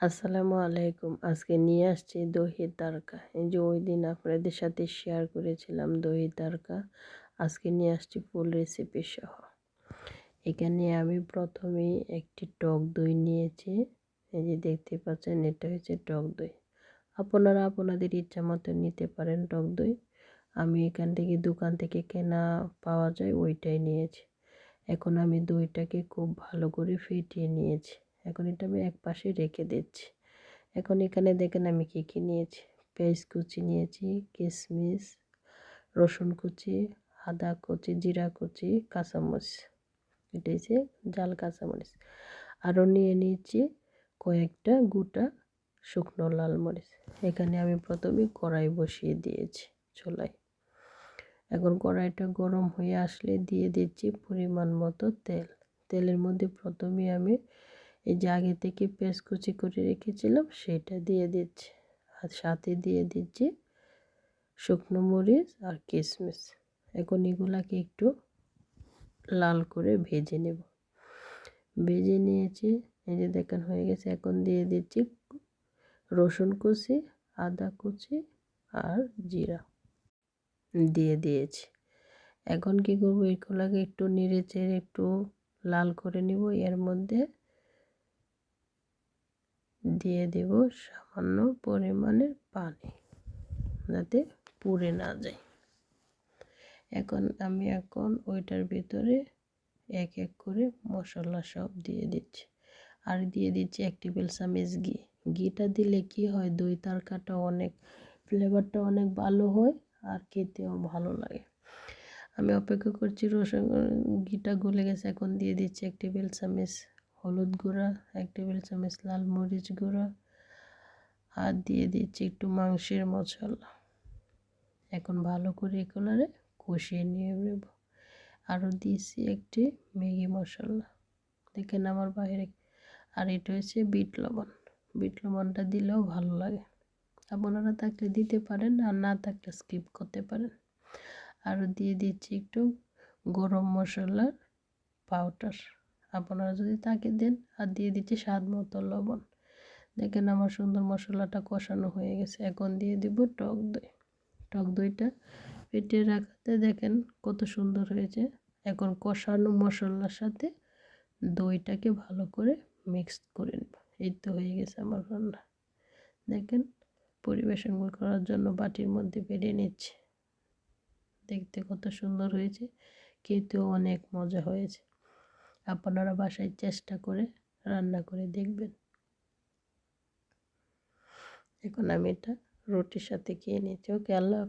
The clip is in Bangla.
আসসালামু আলাইকুম। আজকে নিয়ে আসছি দহি তারকা। এই যে ওই দিন আপনাদের সাথে শেয়ার করেছিলাম দহি তারকা। আজকে নিয়ে আসছি ফুল রেসিপি সহ। এখানে আমি প্রথমেই একটি টক দই নিয়েছি। এই যে দেখতে পাচ্ছেন, এটা হচ্ছে টক দই। আপনারা আপনাদের ইচ্ছা মতো নিতে পারেন টক দই। আমি এখান থেকে দোকান থেকে কেনা পাওয়া যায় ওইটাই নিয়েছি। এখন আমি দইটাকে খুব ভালো করে ফেটিয়ে নিয়েছি। এখন এটা আমি এক পাশে রেখে দিচ্ছি। এখন এখানে দেখেন আমি কী কী নিয়েছি? পেঁয়াজ কুচি নিয়েছি কিশমিশ রসুন কুচি, আদা কুচি, জিরা কুচি, কাঁচামরিচ। এটা হচ্ছে জাল কাঁচামরিচ। আরও নিয়ে নিয়েছি কয়েকটা গোটা শুকনো লাল মরিচ। এখানে আমি প্রথমে কড়াই বসিয়ে দিয়েছি চোলাই এখন কড়াইটা গরম হয়ে আসলে দিয়ে দিচ্ছি পরিমাণ মতো তেল। তেলের মধ্যে প্রথমে আমি এই যে আগে থেকে পেঁয়াজ কুচি করে রেখেছিলাম, সেটা দিয়ে দিচ্ছি। আর সাথে দিয়ে দিচ্ছি শুকনো মরিচ আর কিশমিশ। এখন এগুলাকে একটু লাল করে ভেজে নেব। ভেজে নিয়েছি, এই যে দেখেন হয়ে গেছে। এখন দিয়ে দিচ্ছি রসুন কুচি, আদা কুচি আর জিরা। দিয়ে দিয়েছি। এখন কি করব? এগুলাকে একটু নেড়ে চেড়ে একটু লাল করে নিব। এর মধ্যে দিয়ে দেব সামান্য পরিমাণের পানি যাতে পুড়ে না যায়। এখন আমি এখন ওইটার ভিতরে এক এক করে মশলা সব দিয়ে দিচ্ছি। আর দিয়ে দিচ্ছি এক টেবিল চামচ ঘি। ঘিটা দিলে কি হয়, দই তরকাটা অনেক ফ্লেভারটা অনেক ভালো হয় আর খেতেও ভালো লাগে। আমি অপেক্ষা করছি রসুন, ঘিটা গলে গেছে, এখন দিয়ে দিচ্ছি এক টেবিল চামচ হলুদ গুঁড়া, এক টেবিল চামচ লাল মরিচ গুঁড়া, আর দিয়ে দিচ্ছি একটু মাংসের মশলা। এখন ভালো করে এগুলোরে কষিয়ে নিয়ে নেব। আরও দিয়েছি একটি ম্যাগি মশলা। দেখেন আমার বাইরে আর এটা হচ্ছে বিট লবণ। বিট লবণটা দিলেও ভালো লাগে। আপনারা থাকলে দিতে পারেন আর না থাকলে স্কিপ করতে পারেন। আরও দিয়ে দিচ্ছি একটু গরম মশলার পাউডার। আপনারা যদি তাকে দেন আর দিয়ে দিচ্ছি স্বাদ মতো লবণ। দেখেন আমার সুন্দর মশলাটা কষানো হয়ে গেছে। এখন দিয়ে দিব টক দই। টক দইটা পেটে রাখাতে দেখেন কত সুন্দর হয়েছে। এখন কষানো মশলার সাথে দইটাকে ভালো করে মিক্স করে নেব। এই তো হয়ে গেছে আমার রান্না। দেখেন পরিবেশন করার জন্য বাটির মধ্যে বেড়ে নিচ্ছে। দেখতে কত সুন্দর হয়েছে। খেতেও অনেক মজা হয়েছে। আপনারা বাসায় চেষ্টা করে রান্না করে দেখবেন। এখন আমি এটা রুটির সাথে খেয়ে নিচ্ছি। ওকে, আল্লাহ